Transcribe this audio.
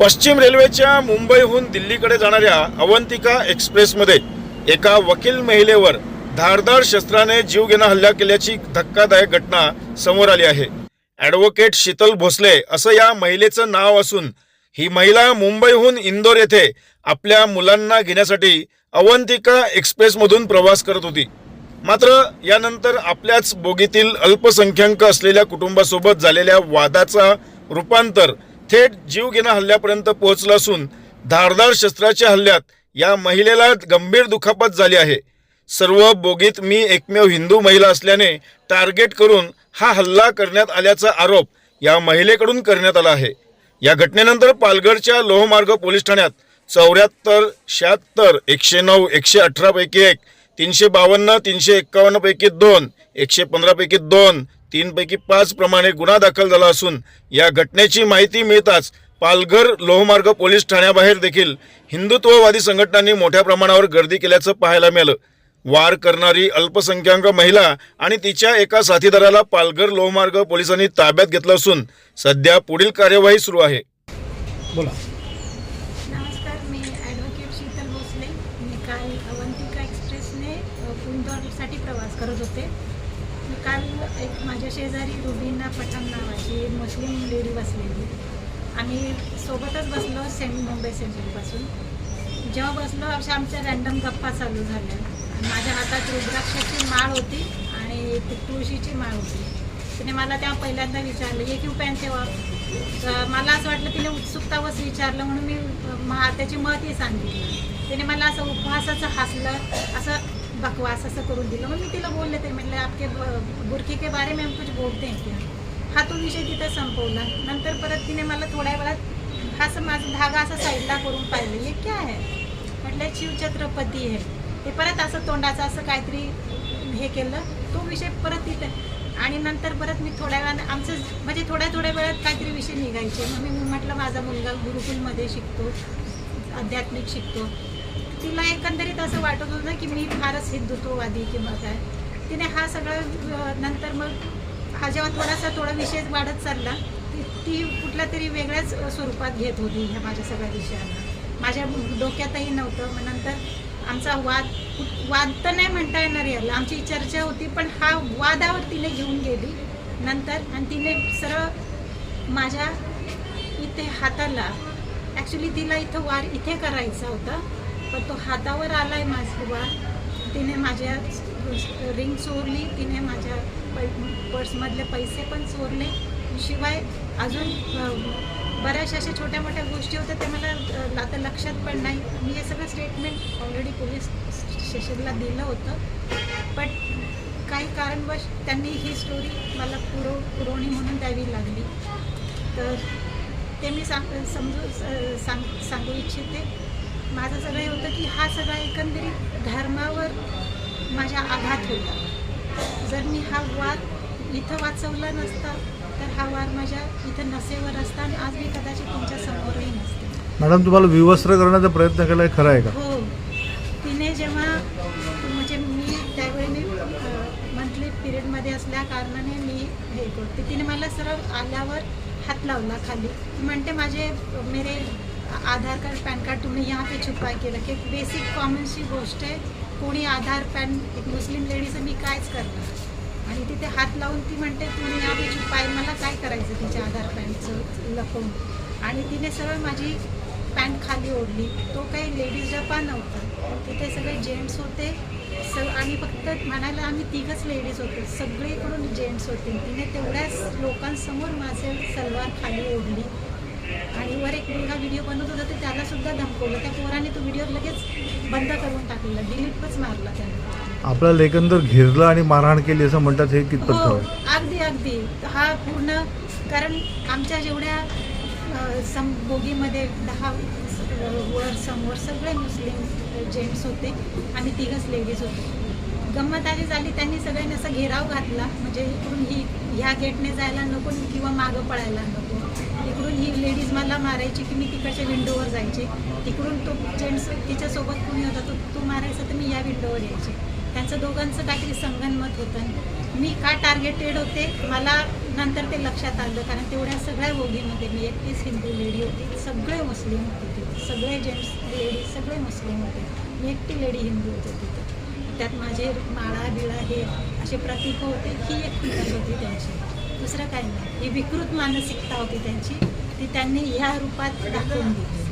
पश्चिम रेल्वेच्या मुंबईहून दिल्लीकडे जाणाऱ्या अवंतिका एक्सप्रेसमध्ये एका वकील महिलेवर धारदार शस्त्राने जीवघेणा हल्ला केल्याची धक्कादायक घटना समोर आली आहे. ॲडव्होकेट शीतल भोसले असं या महिलेचं नाव असून ही महिला मुंबईहून इंदोर येथे आपल्या मुलांना घेण्यासाठी अवंतिका एक्सप्रेसमधून प्रवास करत होती. मात्र यानंतर आपल्याच बोगीतील अल्पसंख्याक असलेल्या कुटुंबासोबत झालेल्या वादाचा रूपांतर थेट जीवघेणा हल्ल्यापर्यंत पोहोचलं असून धारदार शस्त्राच्या हल्ल्यात या महिलेला गंभीर दुखापत झाली आहे. सर्व बोगीत मी एकमेव हिंदू महिला असल्याने टार्गेट करून हा हल्ला करण्यात आल्याचा आरोप या महिलेकडून करण्यात आला आहे. या घटनेनंतर पालघरच्या लोहमार्ग पोलीस ठाण्यात चौऱ्याहत्तर शहात्तर एकशे नऊ एकशे अठरापैकी एक तीनशे बावन्न तीनशे एक्कावन्नपैकी दोन एकशे पंधरापैकी दोन तीन पैकी पाच प्रमाणे गुन्हा दाखल झाला असून या घटनेची माहिती मिळताच पालघर लोहमार्ग पोलीस ठाण्याबाहेर देखील हिंदुत्ववादी संघटनांनी मोठ्या प्रमाणावर गर्दी केल्याचं पाहायला मिळालं. वार करणारी अल्पसंख्याक महिला आणि तिच्या एका साथीदाराला पालघर लोहमार्ग पोलिसांनी ताब्यात घेतलं असून सध्या पुढील कार्यवाही सुरू आहे. बोला. नमस्कार मी ॲडव्होकेट शीतल भोसले. मी काल अवंतिका एक्सप्रेसने प्रवास करत होते. काल एक माझ्या शेजारी रुबीना पठाण नावाची एक मुस्लिम लेडी बसलेली. आम्ही सोबतच बसलो सेमी मुंबई सेंट्रलपासून जेव्हा बसलो अशा आमच्या रॅन्डम गप्पा चालू झाल्या. माझ्या हातात रुद्राक्षाची माळ होती आणि तुळशीची माळ होती. तिने मला तेव्हा पहिल्यांदा विचारलं हे क्यू पॅन तेव्हा मला असं वाटलं तिने उत्सुकतावच विचारलं म्हणून मी मा त्याची महती सांगितली. तिने मला असं उपवासाचं हसलं असं बकवास असं करून दिलं. मग मी तिला बोलले ते म्हटलं आपके ब- बुरखे के बारे में हम कुछ बोलते हैं क्या? हा तो विषय तिथं संपवला. नंतर परत तिने मला थोड्या वेळात हा असं माझा धागा असा साईडला करून पाहिलं. हे क्या आहे म्हटलं शिवछत्रपती आहे ते परत असं तोंडाचं असं काहीतरी हे केलं. तो विषय परत तिथं. आणि नंतर परत मी थोड्या वेळानं आमचं म्हणजे थोड्या थोड्या वेळात काहीतरी विषय निघायचे. मग मी म्हटलं माझा मुलगा गुरुकुलमध्ये शिकतो आध्यात्मिक शिकतो. तिला एकंदरीत असं वाटत होतं ना की मी फारच हिंदुत्ववादी किंवा काय. तिने हा सगळं नंतर मग हा जेव्हा थोडासा थोडा विषय वाढत चालला ती ती कुठल्या तरी वेगळ्याच स्वरूपात घेत होती ह्या माझ्या सगळ्या विषयांना. माझ्या डोक्यातही नव्हतं. मग नंतर आमचा वाद वाद तर नाही म्हणता येणार याला. आमची चर्चा होती पण हा वादावर तिने घेऊन गेली नंतर. आणि तिने सरळ माझ्या इथे हाताला ॲक्च्युली तिला इथं वार इथे करायचा होता. पण तो हातावर आलाय माझा वार. तिने माझ्या रिंग चोरली तिने माझ्या पै पर्समधले पैसे पण चोरले. शिवाय अजून बऱ्याचशा अशा छोट्या मोठ्या गोष्टी होत्या त्या मला आता लक्षात पण नाही. मी हे सगळं स्टेटमेंट ऑलरेडी पोलीस स्टेशनला दिलं होतं. पण काही कारणवश त्यांनी ही स्टोरी मला पुरव पुरवणी म्हणून द्यावी लागली. तर ते मी सांग समजू स- सांग सांगू इच्छिते. माझं सगळं हे होतं की हा सगळा एकंदरीत धर्मावर माझ्या आघात होता. जर मी हा वाद इथं वाचवला नसता तर हा वाद माझ्या इथं नसेवर असता आणि आज मी कदाचित तुमच्या समोरही नसते. मॅडम तुम्हाला विवस्त्र करण्याचा प्रयत्न केला खरं आहे का? हो. तिने जेव्हा म्हणजे मी त्यावेळी मी मंथली पिरियडमध्ये असल्या कारणाने मी हे करते. तिने मला सरळ आल्यावर हात लावला खाली. ती म्हणते माझे मेरे आधार कार्ड पॅन कार्ड तुम्ही यहाँ पे छुपा केलं की बेसिक कॉमनची गोष्ट आहे कोणी आधार पॅन एक मुस्लिम लेडीचं मी कायच करणार? आणि तिथे हात लावून ती म्हणते तुम्ही यहाँ पे छुपाय मला काय करायचं तिच्या आधार पॅनचं? लपवून. आणि तिने सरळ माझी पॅन्ट खाली ओढली. तो काही लेडीज डबा नव्हता. तिथे सगळे जेंट्स होते. स आणि फक्त म्हणायला आम्ही तिघंच लेडीज होतो. सगळीकडून जेंट्स होते. तिने तेवढ्याच लोकांसमोर माझे सलवार खाली ओढली आणि वर एक मुलगा व्हिडिओ तर त्याला सुद्धा धमकवलं. त्या पोराने तो व्हिडिओ लगेच बंद करून टाकलेला. डिलीटच मारला त्याने. आपल्याला एकंदर घेरलं आणि मारहाण केली असं म्हणतात हे कितपत खरं हो आहे? अगदी अगदी. हा पूर्ण कारण आमच्या जेवढ्या अ, सम बोगीमध्ये दहा अ, वर समोर सगळे मुस्लिम जेंट्स होते आम्ही तिघच लेडीज होतो. गंमत आली झाली त्यांनी सगळ्यांनी असा घेराव घातला. म्हणजे इकडून ही ह्या गेटने जायला नको किंवा मागं पळायला नको. इकडून ही लेडीज मला मारायची की मी तिकडच्या विंडोवर जायचे. तिकडून तो जेंट्स तिच्यासोबत कोणी होता तो तो मारायचा तर मी या विंडोवर यायचे. त्यांचं दोघांचं काहीतरी संगनमत होतं. मी का टार्गेटेड होते मला नंतर ते लक्षात आलं. कारण तेवढ्या सगळ्या ओघीमध्ये मी एकटीच हिंदू लेडी होती. सगळे मुस्लिम होते तिथे. सगळे जेंट्स लेडीज सगळे मुस्लिम होते. मी एकटी लेडी हिंदू होते तिथे. त्यात माझे माळा बिळा हे असे प्रतीक होते. ही एक होती त्यांची. दुसरं काही नाही. ही विकृत मानसिकता होती त्यांची. ती त्यांनी ह्या रूपात दाखवून दिली.